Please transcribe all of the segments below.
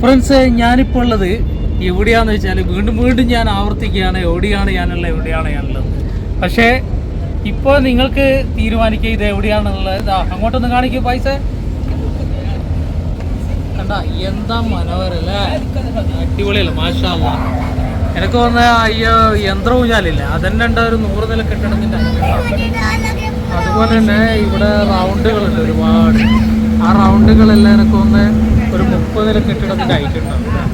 Friends ഞാനിപ്പോൾ ഉള്ളത് എവിടെയാന്ന് വെച്ചാൽ വീണ്ടും വീണ്ടും ഞാൻ ആവർത്തിക്കുകയാണ് എവിടെയാണ് ഞാനുള്ളത് എവിടെയാണ് ഞാനുള്ളത്. പക്ഷേ ഇപ്പോൾ നിങ്ങൾക്ക് തീരുമാനിക്കുക ഇത് എവിടെയാണെന്നുള്ളത് ഇതാ അങ്ങോട്ടൊന്ന് കാണിക്കൂ പൈസ. കണ്ട എന്താ മനോഹരല്ലേ അടിപൊളിയല്ലേ മാഷാ അല്ലാ. എനിക്ക് വന്ന അയ്യോ യന്ത്ര ഊഞ്ഞാലില്ല അതന്നെ ഉണ്ട് ഒരു നൂറ് നില കെട്ടിടത്തിന്റെ അതുപോലെ തന്നെ ഇവിടെ റൗണ്ടുകളുണ്ട് ഒരുപാട്. ആ റൗണ്ടുകളെല്ലാം എനിക്ക് ഒന്ന് ഒരു മുപ്പത് നില കെട്ടിടത്തിന്റെ ഹൈറ്റ് ഉണ്ടാവും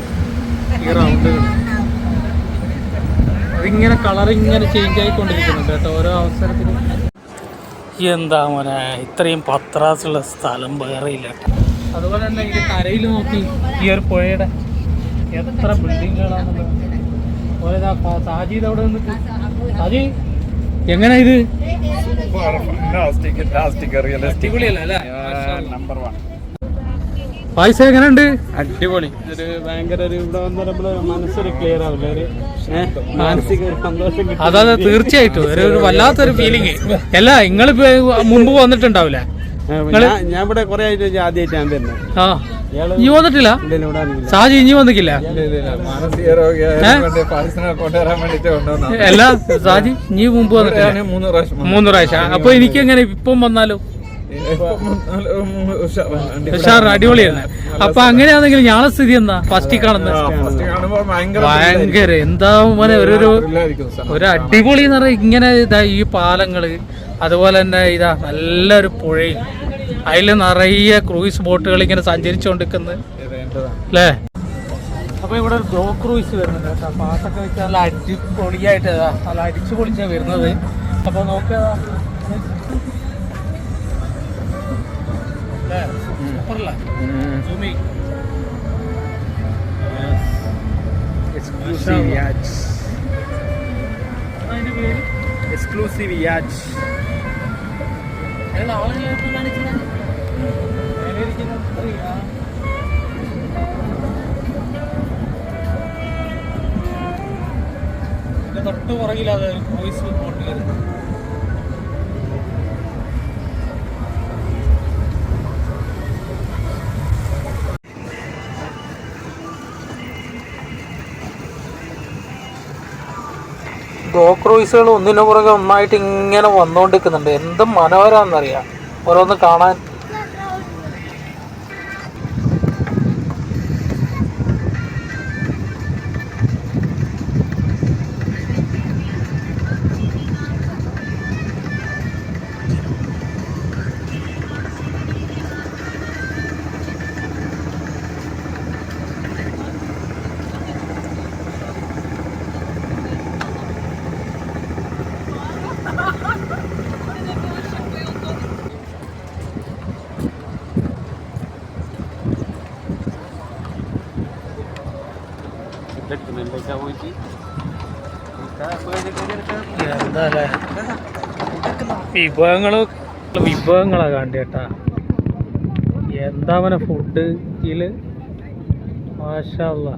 ഈ റൗണ്ടുകൾ അതിങ്ങനെ കളർ ഇങ്ങനെ ചേഞ്ച് ആയിക്കൊണ്ടിരിക്കുന്നുണ്ട് കേട്ടോ ഓരോ അവസരത്തിലും. എന്താ മോനെ ഇത്രയും പത്രാസുള്ള സ്ഥലം വേറെ ഇല്ല. അതുപോലെ തന്നെ ഈ കരയിൽ നോക്കി ഈ ഒരു പുഴയുടെ എത്ര ബിൽഡിങ്ങുകളാണെന്നുള്ളത് ഓരോ ഇത് അവിടെ നിന്നിട്ട്? സാജി എങ്ങനെ ഇത്? നമ്പർ വൺ പൈസ എങ്ങനെയുണ്ട്? അടിപൊളി. ഒരു ഭയങ്കര ഒരു ഇവിടെ വന്ന് നമ്മൾ മനസ്സൊരു ക്ലിയർ ആവില്ല. ഒരു മാനസിക ഒരു സന്തോഷം കിട്ടും. അതെ തീർച്ചയായിട്ടും. ഒരു ഒരു വല്ലാത്തൊരു ഫീലിംഗ് അല്ല നിങ്ങൾ മുമ്പ് വന്നിട്ടുണ്ടാവില്ല? ഞാൻ ഞാൻ ഇവിടെ കുറെ ആയിട്ട് ആദ്യമായിട്ട് ഞാൻ വരുന്നത് ആ. ഇനി വന്നിട്ടില്ല? സാജി ഇനി വന്നിക്കില്ല? എല്ലാ രോഗിയായതുകൊണ്ട് പാരിസിനെ കൊണ്ടുവരാൻ വേണ്ടിട്ട് കൊണ്ടുവന്ന. അല്ല സാജി ഇനി മുമ്പ് വന്നിട്ടില്ല. മൂന്ന് പ്രാവശ്യം മൂന്ന് പ്രാവശ്യം. അപ്പൊ എനിക്ക് എങ്ങനെ ഇപ്പം വന്നാലോ? അടിപൊളിയാണ്. അപ്പൊ അങ്ങനെയാണെങ്കിൽ ഞാളെ സ്ഥിതി എന്താ? ഫസ്റ്റ് കാണുന്നത് ഫസ്റ്റ് കാണുമ്പോൾ ഭയങ്കര എന്താ മോനെ ഒരു ഒരു അടിപൊളി എന്ന് പറഞ്ഞാൽ ഇങ്ങനെ ഇതാ ഈ പാലങ്ങൾ അതുപോലെ തന്നെ ഇതാ നല്ലൊരു പുഴയും അതിൽ നിറയെ ക്രൂയിസ് ബോട്ടുകൾ ഇങ്ങനെ സഞ്ചരിച്ചുകൊണ്ടിരിക്കുന്നത് അല്ലേ അപ്പൊ ഇവിടെ ഒരു ബ്രോ ക്രൂയിസ് വരുന്നുണ്ട് കേട്ടോ. പാട്ടൊക്കെ വെച്ച് നല്ല അടിപൊളിയായിട്ട് ഇതാ നല്ല അടിച്ചു പൊളിച്ചാ വരുന്നത്. അപ്പൊ നോക്കുക എക്സ്ക്ലൂസീവ് യാച്ച് എക്സ്ക്ലൂസീവ് യാച്ച് തൊട്ട് പുറകിലാതെ വോയിസ് ബോട്ട് വരുന്നത് ഗോ ക്രൂയിസുകൾ ഒന്നിനു പുറകെ ഒന്നായിട്ട് ഇങ്ങനെ വന്നുകൊണ്ടിരിക്കുന്നുണ്ട്. എന്ത് മനോഹരാന്നറിയാം. ഓരോന്ന് കാണാൻ എന്താ അല്ലേ വിഭവങ്ങൾ വിഭവങ്ങളാ കണ്ടി കേട്ടാ എന്താ അവനെ ഫുഡ് ഇതിൽ മാഷല്ല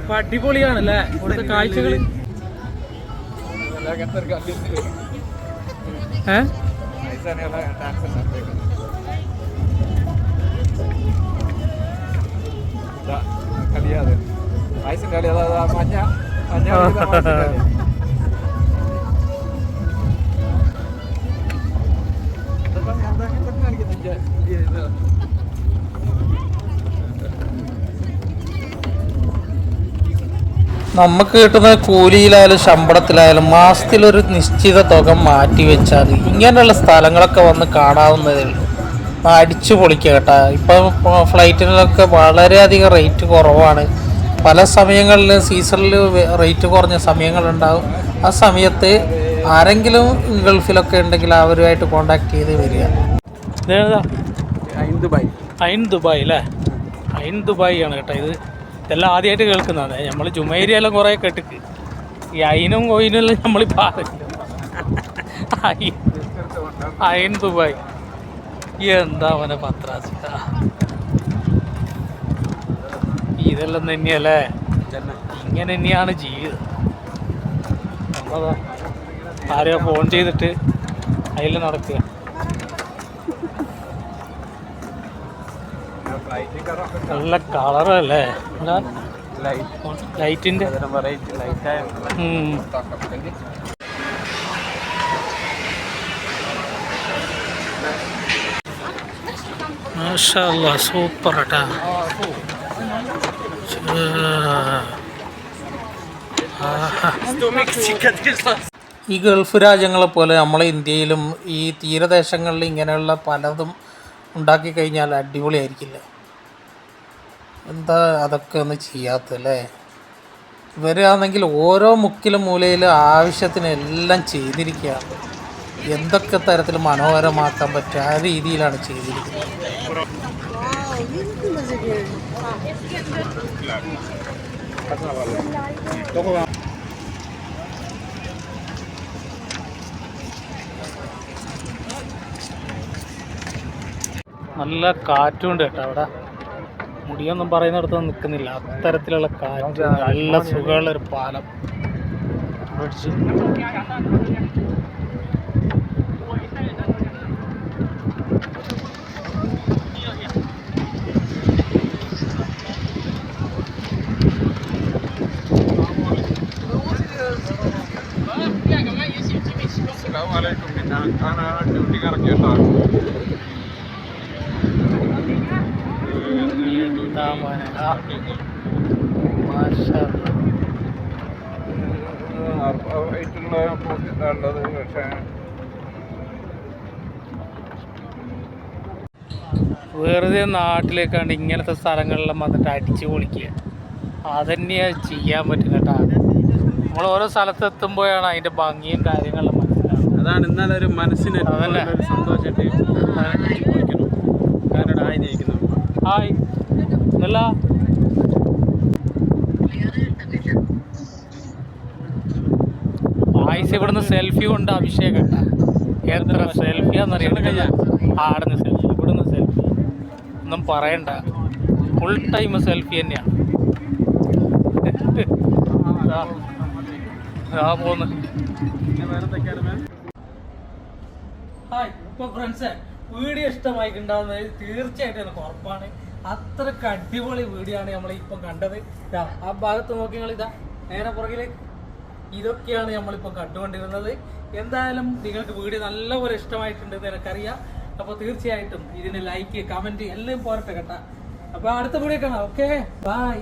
അപ്പൊ അടിപൊളിയാണല്ലേ? ഇവിടുത്തെ കാഴ്ചകൾ ഇതാ, കളിയാതെ മഞ്ഞ മഞ്ഞ നമുക്ക് കിട്ടുന്ന കൂലിയിലായാലും ശമ്പളത്തിലായാലും മാസത്തിലൊരു നിശ്ചിത തുക മാറ്റി വെച്ചാൽ ഇങ്ങനെയുള്ള സ്ഥലങ്ങളൊക്കെ വന്ന് കാണാവുന്നതേ ഉള്ളൂ. അടിച്ചു പൊളിക്കുക കേട്ടോ. ഇപ്പം ഫ്ലൈറ്റിനൊക്കെ വളരെയധികം റേറ്റ് കുറവാണ്. പല സമയങ്ങളിൽ സീസണിൽ റേറ്റ് കുറഞ്ഞ സമയങ്ങളുണ്ടാവും. ആ സമയത്ത് ആരെങ്കിലും ഗൾഫിലൊക്കെ ഉണ്ടെങ്കിൽ അവരുമായിട്ട് കോണ്ടാക്ട് ചെയ്ത് വരിക. അയിൻ ദുബായ്. അല്ലേ? അയിൻ ദുബായ് ആണ് കേട്ടോ ഇത്. ഇതെല്ലാം ആദ്യമായിട്ട് കേൾക്കുന്നതാണ് നമ്മൾ ജുമേരിയെല്ലാം കുറേ കേട്ടിക്ക് ഈ അയിനും കോയിനും നമ്മൾ പാറില്ല അയിൻ ദുബായ്. എന്താ അവനെ പത്രാസ്? ഇതെല്ലാം തന്നെയല്ലേ? ഇങ്ങനെ തന്നെയാണ് ജീവിതം. നമ്മളതാ ആരെയോ ഫോൺ ചെയ്തിട്ട് അതിൽ നടക്കുക. നല്ല കളറല്ലേ? ലൈറ്റ് ലൈറ്റിന്റെ. സൂപ്പർ കേട്ടാ ഈ ഗൾഫ് രാജ്യങ്ങളെ പോലെ നമ്മളെ ഇന്ത്യയിലും ഈ തീരദേശങ്ങളിൽ ഇങ്ങനെയുള്ള പലതും ഉണ്ടാക്കി കഴിഞ്ഞാൽ അടിപൊളിയായിരിക്കില്ല? എന്താ അതൊക്കെ ഒന്ന് ചെയ്യാത്തല്ലേ? ഇവരാണെങ്കിൽ ഓരോ മുക്കിലും മൂലയിലും ആവശ്യത്തിന് എല്ലാം ചെയ്തിരിക്കുകയാണ്. എന്തൊക്കെ തരത്തിൽ മനോഹരമാക്കാൻ പറ്റും ആ രീതിയിലാണ് ചെയ്തിരിക്കുന്നത്. നല്ല കാറ്റുണ്ട് കേട്ടോ അവിടെ. മുടിയൊന്നും പറയുന്നിടത്ത് നിൽക്കുന്നില്ല അത്തരത്തിലുള്ള കാറ്റ് നല്ല സുഖമുള്ള ഒരു പാലം ഞാൻ ഡ്യൂട്ടിക്ക് ഇറക്കിയിട്ടോ മോനെ ഉള്ളത് പക്ഷേ. വെറുതെ നാട്ടിലേക്കാണ് ഇങ്ങനത്തെ സ്ഥലങ്ങളിലും വന്നിട്ട് അടിച്ചു പൊളിക്കുക. അതന്നെയാണ് ചെയ്യാൻ പറ്റുന്ന കേട്ടോ. നമ്മൾ ഓരോ സ്ഥലത്ത് എത്തുമ്പോഴാണ് അതിന്റെ ഭംഗിയും കാര്യങ്ങളും മനസ്സിലാവുന്നത്. അതാണ് ഇന്നലെ ഒരു മനസ്സിന് അതല്ലേ? സന്തോഷം സന്തോഷമായിട്ട് കാരണം ആയി ജയിക്കുന്നു ഹായ് നല്ല ആയിസ് ഇവിടുന്ന് സെൽഫി കൊണ്ട് അഭിഷേകം എത്ര സെൽഫിയാന്നറിയണ്ട ആടുന്ന് സെൽഫി ഇവിടുന്ന് സെൽഫി. ഒന്നും പറയണ്ട. ഫുൾ ടൈം സെൽഫി തന്നെയാണ്. ആ പോന്ന്. ഹായ് ഇപ്പൊ ഫ്രണ്ട്സ് വീഡിയോ ഇഷ്ടമായിട്ടുണ്ടാവുന്നത് തീർച്ചയായിട്ടും എനിക്ക് ഉറപ്പാണ്. അത്രയ്ക്ക് അടിപൊളി വീടിയാണ് നമ്മൾ ഇപ്പം കണ്ടത്. ആ ഭാഗത്ത് നോക്കി നിങ്ങൾ ഇതാ നേരെ പുറകിൽ. ഇതൊക്കെയാണ് നമ്മളിപ്പോൾ കണ്ടുകൊണ്ടിരുന്നത്. എന്തായാലും നിങ്ങൾക്ക് വീഡിയോ നല്ലപോലെ ഇഷ്ടമായിട്ടുണ്ടെന്ന് എനിക്കറിയാം. അപ്പോൾ തീർച്ചയായിട്ടും ഇതിന് ലൈക്ക് കമന്റ് എല്ലാം പോരട്ടെ കേട്ടാ. അപ്പോൾ അടുത്ത വീഡിയോ കാണാം. Okay bye